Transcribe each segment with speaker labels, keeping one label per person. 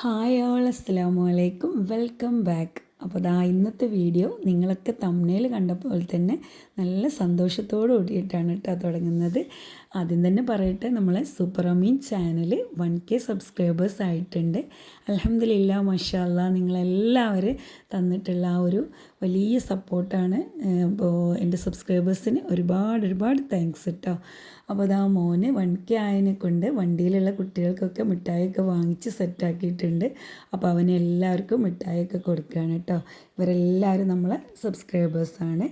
Speaker 1: Hi all അസ്സലാമു അലൈക്കും welcome back അപ്പോൾ ദാ ഇന്നത്തെ വീഡിയോ നിങ്ങളൊക്കെ തമ്മനയിൽ കണ്ടപ്പോൾ തന്നെ നല്ല സന്തോഷത്തോടു കൂടിയിട്ടാണ് കേട്ടോ തുടങ്ങുന്നത്. ആദ്യം തന്നെ പറയട്ടെ നമ്മളെ സൂപ്പറമീൻ ചാനൽ വൺ കെ സബ്സ്ക്രൈബേഴ്സ് ആയിട്ടുണ്ട്. അലഹമില്ല മഷാല്ല നിങ്ങളെല്ലാവരും തന്നിട്ടുള്ള ആ ഒരു വലിയ സപ്പോർട്ടാണ്. ഇപ്പോൾ എന്റെ സബ്സ്ക്രൈബേഴ്സിന് ഒരുപാട് ഒരുപാട് താങ്ക്സ് കേട്ടോ അപ്പോൾ അതാ മോന് വൺ കെ ആയതിനെ കൊണ്ട് വണ്ടിയിലുള്ള കുട്ടികൾക്കൊക്കെ മിഠായിയൊക്കെ വാങ്ങിച്ച് സെറ്റാക്കിയിട്ടുണ്ട് അപ്പോൾ അവന് എല്ലാവർക്കും മിഠായിയൊക്കെ കൊടുക്കുകയാണ് കേട്ടോ ഇവരെല്ലാവരും നമ്മളെ സബ്സ്ക്രൈബേഴ്സാണ്.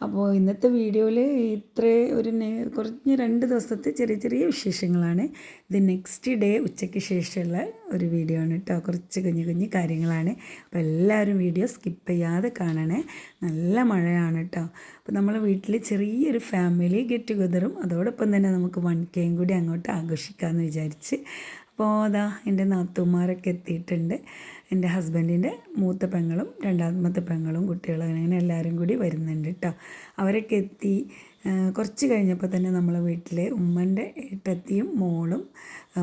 Speaker 1: അപ്പോൾ ഇന്നത്തെ വീഡിയോയിൽ ഇത്ര ഒരു കുറഞ്ഞ രണ്ട് ദിവസത്തെ ചെറിയ ചെറിയ വിശേഷങ്ങളാണ്. ഇത് നെക്സ്റ്റ് ഡേ ഉച്ചയ്ക്ക് ശേഷമുള്ള ഒരു വീഡിയോ ആണ് കേട്ടോ കുറച്ച് കുഞ്ഞു കുഞ്ഞു കാര്യങ്ങളാണ്. അപ്പോൾ എല്ലാവരും വീഡിയോ സ്കിപ്പ് ചെയ്യാതെ കാണണേ. നല്ല മഴയാണ് കേട്ടോ അപ്പോൾ നമ്മളെ വീട്ടിൽ ചെറിയൊരു ഫാമിലി ഗെറ്റ് ടുഗദറും അതോടൊപ്പം തന്നെ നമുക്ക് വൺ കെയും കൂടി അങ്ങോട്ട് ആഘോഷിക്കാമെന്ന് വിചാരിച്ച് അപ്പോൾ അതാ എന്റെ നാത്തുമാരൊക്കെ എത്തിയിട്ടുണ്ട്. എന്റെ ഹസ്ബൻഡിന്റെ മൂത്ത പെങ്ങളും രണ്ടാമത്തെ പെങ്ങളും കുട്ടികളും അങ്ങനെ എല്ലാവരും കൂടി വരുന്നുണ്ട് കേട്ടോ അവരൊക്കെ എത്തി. കുറച്ച് കഴിഞ്ഞപ്പോൾ തന്നെ നമ്മളെ വീട്ടിലെ ഉമ്മന്റെ ഏട്ടത്തിയും മോളും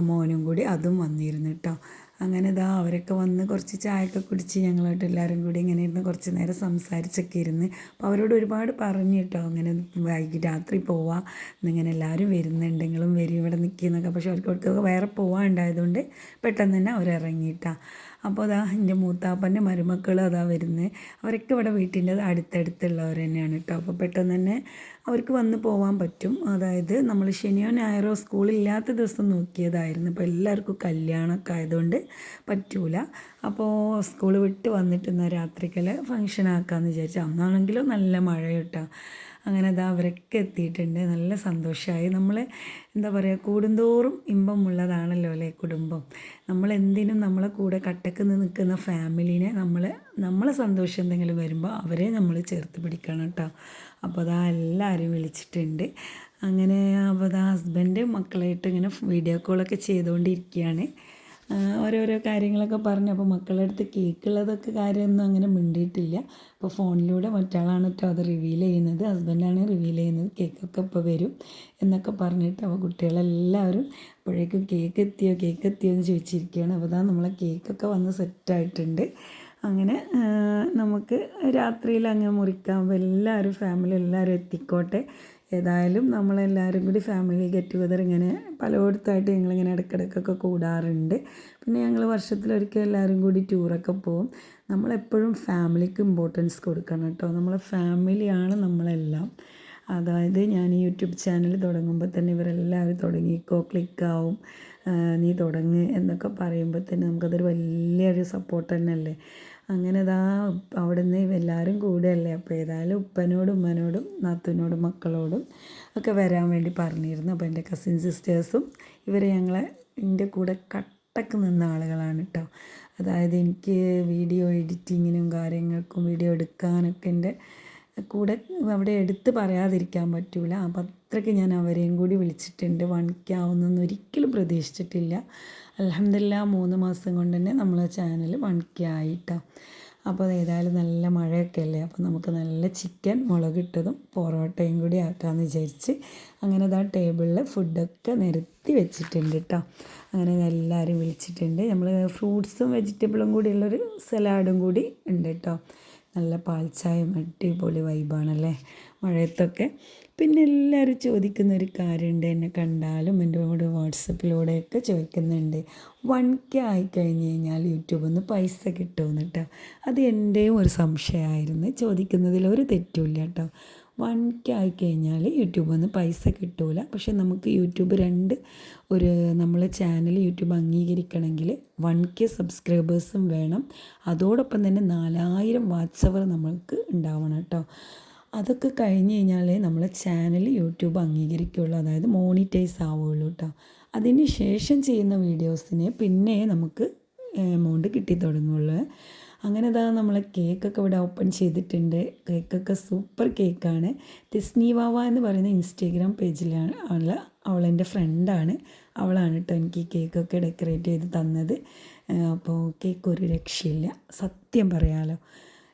Speaker 1: മോനും കൂടി അതും വന്നിരുന്നു കേട്ടോ അങ്ങനെ ഇതാ അവരൊക്കെ വന്ന് കുറച്ച് ചായയൊക്കെ കുടിച്ച് ഞങ്ങളായിട്ട് എല്ലാവരും കൂടി ഇങ്ങനെ ഇരുന്ന് കുറച്ച് നേരം സംസാരിച്ചൊക്കെ ഇരുന്ന് അപ്പോൾ അവരോട് ഒരുപാട് പറഞ്ഞു കേട്ടോ അങ്ങനെ വൈകി രാത്രി പോവാം എന്നിങ്ങനെ എല്ലാവരും വരുന്നുണ്ട് നിങ്ങളും വരും ഇവിടെ നിൽക്കുന്നൊക്കെ പക്ഷെ അവർക്ക് വേറെ പോകാനുണ്ടായതുകൊണ്ട് പെട്ടെന്ന് തന്നെ അവർ ഇറങ്ങിയിട്ടാണ് അപ്പോൾ അതാ എന്റെ മൂത്താപ്പന്റെ മരുമക്കൾ അതാ വരുന്നത് അവരൊക്കെ ഇവിടെ വീട്ടിന്റെ അടുത്തടുത്തുള്ളവർ തന്നെയാണ് കേട്ടോ. അപ്പോൾ പെട്ടെന്ന് തന്നെ അവർക്ക് വന്ന് പോകാൻ പറ്റും. അതായത് നമ്മൾ ശനിയോ ഞായറോ സ്കൂളില്ലാത്ത ദിവസം നോക്കിയതായിരുന്നു. അപ്പോൾ എല്ലാവർക്കും കല്യാണമൊക്കെ ആയതുകൊണ്ട് പറ്റൂല. അപ്പോൾ സ്കൂൾ വിട്ട് വന്നിട്ട് എന്നാൽ രാത്രിക്കൽ ഫങ്ഷൻ ആക്കാമെന്ന് വിചാരിച്ചു അന്നാണെങ്കിലും നല്ല മഴ കിട്ടാം അങ്ങനെ അത് അവരൊക്കെ എത്തിയിട്ടുണ്ട്. നല്ല സന്തോഷമായി നമ്മൾ എന്താ പറയുക കൂടുന്തോറും ഇമ്പമുള്ളതാണല്ലോ അല്ലേ കുടുംബം. നമ്മൾ എന്തിനും നമ്മളെ കൂടെ കട്ടക്ക് നിൽക്കുന്ന ഫാമിലിനെ നമ്മൾ നമ്മളെ സന്തോഷം എന്തെങ്കിലും വരുമ്പോൾ അവരെ നമ്മൾ ചേർത്ത് പിടിക്കണം കേട്ടോ. അപ്പോൾ അതാ എല്ലാവരും വിളിച്ചിട്ടുണ്ട്. അങ്ങനെ അപ്പോൾ അതാ ഹസ്ബൻഡ് മക്കളായിട്ട് ഇങ്ങനെ വീഡിയോ കോളൊക്കെ ചെയ്തുകൊണ്ടിരിക്കുകയാണ്. ഓരോരോ കാര്യങ്ങളൊക്കെ പറഞ്ഞു. അപ്പോൾ മക്കളുടെ അടുത്ത് കേക്കുള്ളതൊക്കെ കാര്യമൊന്നും അങ്ങനെ മിണ്ടിയിട്ടില്ല. അപ്പോൾ ഫോണിലൂടെ മറ്റാളാണ് കേട്ടോ അത് റിവീൽ ചെയ്യുന്നത്. ഹസ്ബൻഡാണ് റിവീൽ ചെയ്യുന്നത്. കേക്കൊക്കെ ഇപ്പോൾ വരും എന്നൊക്കെ പറഞ്ഞിട്ട് അപ്പോൾ കുട്ടികളെല്ലാവരും അപ്പോഴേക്കും കേക്ക് എത്തിയോ കേക്ക് എത്തിയോ എന്ന് ചോദിച്ചിരിക്കുകയാണ്. അപ്പോൾ അതാ നമ്മളെ കേക്കൊക്കെ വന്ന് സെറ്റായിട്ടുണ്ട് അങ്ങനെ നമുക്ക് രാത്രിയിൽ അങ്ങ് മുറിക്കാം. എല്ലാവരും ഫാമിലി എല്ലാവരും എത്തിക്കോട്ടെ. ഏതായാലും നമ്മളെല്ലാവരും കൂടി ഫാമിലി ഗെറ്റ് ടുഗദർ ഇങ്ങനെ പലയിടത്തായിട്ട് ഞങ്ങളിങ്ങനെ ഇടയ്ക്കിടയ്ക്കൊക്കെ കൂടാറുണ്ട്. പിന്നെ ഞങ്ങൾ വർഷത്തിലൊരിക്കൽ എല്ലാവരും കൂടി ടൂറൊക്കെ പോകും നമ്മളെപ്പോഴും ഫാമിലിക്ക് ഇമ്പോർട്ടൻസ് കൊടുക്കണം കേട്ടോ. നമ്മളെ ഫാമിലിയാണ് നമ്മളെല്ലാം. അതായത് ഞാൻ യൂട്യൂബ് ചാനൽ തുടങ്ങുമ്പോൾ തന്നെ ഇവരെല്ലാവരും തുടങ്ങിക്കോ ക്ലിക്കാവും നീ തുടങ്ങ് എന്നൊക്കെ പറയുമ്പോൾ തന്നെ നമുക്കതൊരു വലിയൊരു സപ്പോർട്ട് തന്നെയല്ലേ? അങ്ങനെ ഇതാ അവിടെ നിന്ന് എല്ലാവരും കൂടുകയല്ലേ അപ്പോൾ ഏതായാലും ഉപ്പനോടും ഉമ്മനോടും നാത്തൂനോടും മക്കളോടും ഒക്കെ വരാൻ വേണ്ടി പറഞ്ഞിരുന്നു. അപ്പോൾ എന്റെ കസിൻ സിസ്റ്റേഴ്സും ഇവരെ ഞങ്ങളെ എന്റെ കൂടെ കട്ടക്ക് നിന്ന ആളുകളാണ് കേട്ടോ അതായത് എനിക്ക് വീഡിയോ എഡിറ്റിങ്ങിനും കാര്യങ്ങൾക്കും വീഡിയോ എടുക്കാനൊക്കെ എന്റെ കൂടെ അവിടെ എടുത്ത് പറയാതിരിക്കാൻ പറ്റൂല. അപ്പം അത്രയ്ക്ക് ഞാൻ അവരെയും കൂടി വിളിച്ചിട്ടുണ്ട്. വൺ ഒരിക്കലും പ്രതീക്ഷിച്ചിട്ടില്ല. അലഹമില്ല മൂന്ന് മാസം കൊണ്ട് തന്നെ നമ്മളെ ചാനൽ വൺ അപ്പോൾ ഏതായാലും നല്ല മഴയൊക്കെ അല്ലേ? അപ്പോൾ നമുക്ക് നല്ല ചിക്കൻ മുളകിട്ടതും പൊറോട്ടയും കൂടി ആക്കാമെന്ന് വിചാരിച്ച് അങ്ങനെ ആ ടേബിളിൽ ഫുഡൊക്കെ നിരത്തി വെച്ചിട്ടുണ്ട് കേട്ടോ അങ്ങനെ എല്ലാവരും വിളിച്ചിട്ടുണ്ട്. നമ്മൾ ഫ്രൂട്ട്സും വെജിറ്റബിളും കൂടിയുള്ളൊരു സലാഡും കൂടി ഉണ്ട് കേട്ടോ നല്ല പാൽച്ചായം അടിപൊളി വൈബാണല്ലേ മഴയത്തൊക്കെ. പിന്നെ എല്ലാവരും ചോദിക്കുന്ന ഒരു കാര്യമുണ്ട് എന്നെ കണ്ടാലും എന്റെ കൂടെ വാട്സപ്പിലൂടെയൊക്കെ ചോദിക്കുന്നുണ്ട്. വൺ കെ ആയിക്കഴിഞ്ഞ് കഴിഞ്ഞാൽ യൂട്യൂബിൽ നിന്ന് പൈസ കിട്ടുമെന്ന് കേട്ടോ. അത് എന്റെയും ഒരു സംശയമായിരുന്നു. ചോദിക്കുന്നതിൽ ഒരു തെറ്റുമില്ല കേട്ടോ. വൺ കെ ആയിക്കഴിഞ്ഞാൽ യൂട്യൂബിൽ നിന്ന് പൈസ കിട്ടില്ല പക്ഷെ നമുക്ക് യൂട്യൂബ് രണ്ട് ഒരു നമ്മൾ ചാനൽ യൂട്യൂബ് അംഗീകരിക്കണമെങ്കിൽ വൺ കെ സബ്സ്ക്രൈബേഴ്സും വേണം. അതോടൊപ്പം തന്നെ നാലായിരം വാട്സവർ നമ്മൾക്ക് ഉണ്ടാവണം കേട്ടോ. അതൊക്കെ കഴിഞ്ഞ് കഴിഞ്ഞാലേ നമ്മളെ ചാനൽ യൂട്യൂബ് അംഗീകരിക്കുകയുള്ളൂ അതായത് മോണിറ്റൈസ് ആവുകയുള്ളൂ കേട്ടോ അതിന് ശേഷം ചെയ്യുന്ന വീഡിയോസിന് പിന്നെ നമുക്ക് എമൗണ്ട് കിട്ടി തുടങ്ങുള്ളൂ. അങ്ങനെ ഇതാ നമ്മൾ കേക്കൊക്കെ ഇവിടെ ഓപ്പൺ ചെയ്തിട്ടുണ്ട്. കേക്കൊക്കെ സൂപ്പർ കേക്കാണ് തിസ്നി വാവ എന്ന് പറയുന്ന ഇൻസ്റ്റാഗ്രാം പേജിലാണ് ഉള്ള അവളെന്റെ ഫ്രണ്ടാണ് അവളാണ് കേട്ടോ എനിക്ക് കേക്കൊക്കെ ഡെക്കറേറ്റ് ചെയ്ത് തന്നത്. അപ്പോൾ കേക്ക് ഒരു രക്ഷയില്ല. സത്യം പറയാലോ.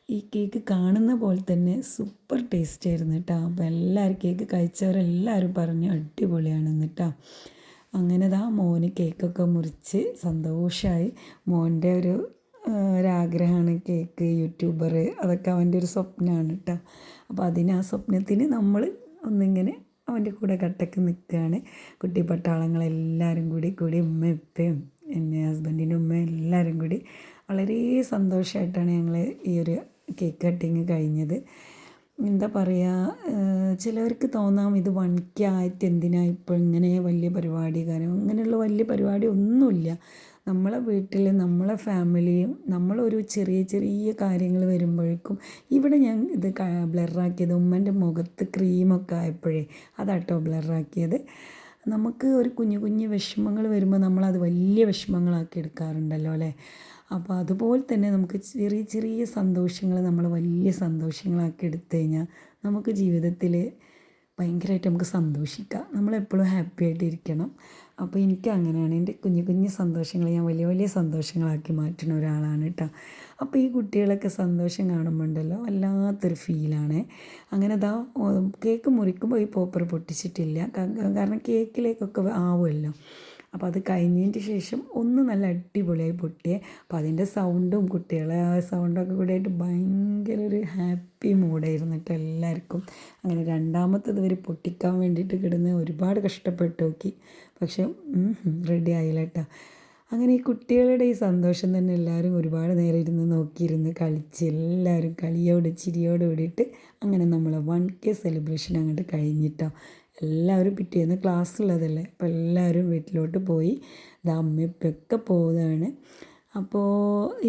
Speaker 1: ഈ കേക്ക് കാണുന്ന പോലെ തന്നെ സൂപ്പർ ടേസ്റ്റ് ആയിരുന്നു കേട്ടോ അപ്പോൾ എല്ലാവരും കേക്ക് കഴിച്ചവരെല്ലാവരും പറഞ്ഞു അടിപൊളിയാണെന്ന് കേട്ടോ അങ്ങനെ ദാ മോന് കേക്കൊക്കെ മുറിച്ച് സന്തോഷമായി മോന്റെ ഒരു ഒരാഗ്രഹമാണ് കേക്ക് യൂട്യൂബർ അതൊക്കെ അവന്റെ ഒരു സ്വപ്നമാണ് കേട്ടോ അപ്പോൾ അതിന് ആ സ്വപ്നത്തിന് നമ്മൾ ഒന്നിങ്ങനെ അവന്റെ കൂടെ കട്ടക്ക് നിൽക്കുകയാണ്. കുട്ടി പട്ടാളങ്ങളെല്ലാവരും കൂടി കൂടി ഉമ്മ ഇപ്പയും എന്നെ ഹസ്ബൻഡിന്റെ ഉമ്മ എല്ലാവരും കൂടി വളരെ സന്തോഷമായിട്ടാണ് ഞങ്ങൾ ഈ ഒരു കേക്ക് കട്ടിങ് കഴിഞ്ഞത്. എന്താ പറയുക ചിലവർക്ക് തോന്നാം ഇത് കെ ആയിട്ട് എന്തിനാ ഇപ്പോൾ ഇങ്ങനെ വലിയ പരിപാടി കാരണം അങ്ങനെയുള്ള വലിയ പരിപാടി ഒന്നുമില്ല. നമ്മളെ വീട്ടിൽ നമ്മളെ ഫാമിലിയും നമ്മളൊരു ചെറിയ ചെറിയ കാര്യങ്ങൾ വരുമ്പോഴേക്കും ഇവിടെ ഞാൻ ഇത് ബ്ലറാക്കിയത് ഉമ്മന്റെ മുഖത്ത് ക്രീമൊക്കെ ആയപ്പോഴേ അതാട്ടോ ബ്ലറാക്കിയത്. നമുക്ക് ഒരു കുഞ്ഞു കുഞ്ഞു വിഷമങ്ങൾ വരുമ്പോൾ നമ്മളത് വലിയ വിഷമങ്ങളാക്കി എടുക്കാറുണ്ടല്ലോ അല്ലേ? അപ്പോൾ അതുപോലെ തന്നെ നമുക്ക് ചെറിയ ചെറിയ സന്തോഷങ്ങൾ നമ്മൾ വലിയ സന്തോഷങ്ങളാക്കി എടുത്തു കഴിഞ്ഞാൽ നമുക്ക് ജീവിതത്തിൽ ഭയങ്കരമായിട്ട് നമുക്ക് സന്തോഷിക്കാം. നമ്മളെപ്പോഴും ഹാപ്പി ആയിട്ടിരിക്കണം അപ്പോൾ എനിക്ക് അങ്ങനെയാണ് എന്റെ കുഞ്ഞു കുഞ്ഞു സന്തോഷങ്ങൾ ഞാൻ വലിയ വലിയ സന്തോഷങ്ങളാക്കി മാറ്റുന്ന ഒരാളാണ് കേട്ടോ അപ്പോൾ ഈ കുട്ടികളൊക്കെ സന്തോഷം കാണുമ്പോൾ ഉണ്ടല്ലോ വല്ലാത്തൊരു ഫീലാണ്. അങ്ങനെ ദാ കേക്ക് മുറിക്കുമ്പോൾ ഈ പോപ്പർ പൊട്ടിച്ചിട്ടില്ല. കാരണം കേക്കിലേക്കൊക്കെ ആവുമല്ലോ. അപ്പോൾ അത് കഴിഞ്ഞതിന്റെ ശേഷം ഒന്ന് നല്ല അടിപൊളിയായി പൊട്ടിയേ. അപ്പോൾ അതിന്റെ സൗണ്ടും കുട്ടികളെ ആ സൗണ്ടൊക്കെ കൂടെ ആയിട്ട് ഭയങ്കര ഒരു ഹാപ്പി മൂഡായിരുന്നു കേട്ടോ എല്ലാവർക്കും. അങ്ങനെ രണ്ടാമത്തത് വരെ പൊട്ടിക്കാൻ വേണ്ടിയിട്ട് കിടന്ന് ഒരുപാട് കഷ്ടപ്പെട്ടു നോക്കി. പക്ഷേ റെഡി ആയില്ല കേട്ടോ. അങ്ങനെ ഈ കുട്ടികളുടെ ഈ സന്തോഷം തന്നെ എല്ലാവരും ഒരുപാട് നേരം ഇരുന്ന് നോക്കിയിരുന്ന് കളിച്ച് എല്ലാവരും കളിയോട് ചിരിയോട് കൂടിയിട്ട് അങ്ങനെ നമ്മൾ വൺ കെ സെലിബ്രേഷൻ അങ്ങോട്ട് കഴിഞ്ഞിട്ടോ. എല്ലാവരും പിറ്റേന്ന് ക്ലാസ് ഉള്ളതല്ലേ അപ്പോൾ എല്ലാവരും വീട്ടിലോട്ട് പോയി അമ്മിപ്പൊക്കെ പോകുന്നതാണ് അപ്പോൾ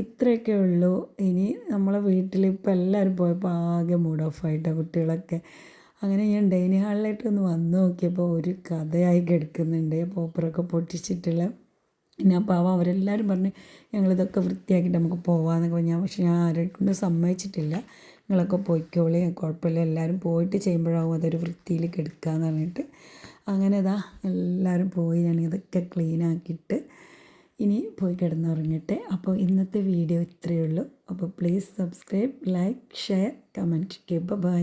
Speaker 1: ഇത്രയൊക്കെ ഉള്ളൂ. ഇനി നമ്മളെ വീട്ടിൽ ഇപ്പോൾ എല്ലാവരും പോയപ്പോൾ ആകെ മൂഡ് ഓഫ് ആയിട്ടാണ് കുട്ടികളൊക്കെ? അങ്ങനെ ഞാൻ ഡൈനിങ് ഹാളിലായിട്ട് ഒന്ന് വന്ന് നോക്കിയപ്പോൾ ഒരു കഥയായി കിടക്കുന്നുണ്ട്. പോപ്പറൊക്കെ പൊട്ടിച്ചിട്ടുള്ള. പിന്നെ അപ്പോൾ അവ അവരെല്ലാവരും പറഞ്ഞ് ഞങ്ങളിതൊക്കെ വൃത്തിയാക്കിയിട്ട് നമുക്ക് പോകാമെന്നൊക്കെ പറഞ്ഞു. പക്ഷെ ഞാൻ ആരെക്കൊണ്ട് കൊണ്ട് സമ്മതിച്ചിട്ടില്ല. നിങ്ങളൊക്കെ പോയിക്കോളി. കുഴപ്പമില്ല. എല്ലാവരും പോയിട്ട് ചെയ്യുമ്പോഴാവും അതൊരു വൃത്തിയിൽ കെടുക്കുക എന്ന് പറഞ്ഞിട്ട്. അങ്ങനെ ഇതാ എല്ലാവരും പോയി. ഞാൻ ഇതൊക്കെ ക്ലീൻ ആക്കിയിട്ട് ഇനി പോയി കിടന്നുറങ്ങട്ടെ അപ്പോൾ ഇന്നത്തെ വീഡിയോ ഇത്രയേ ഉള്ളൂ. അപ്പോൾ please subscribe like share comment bye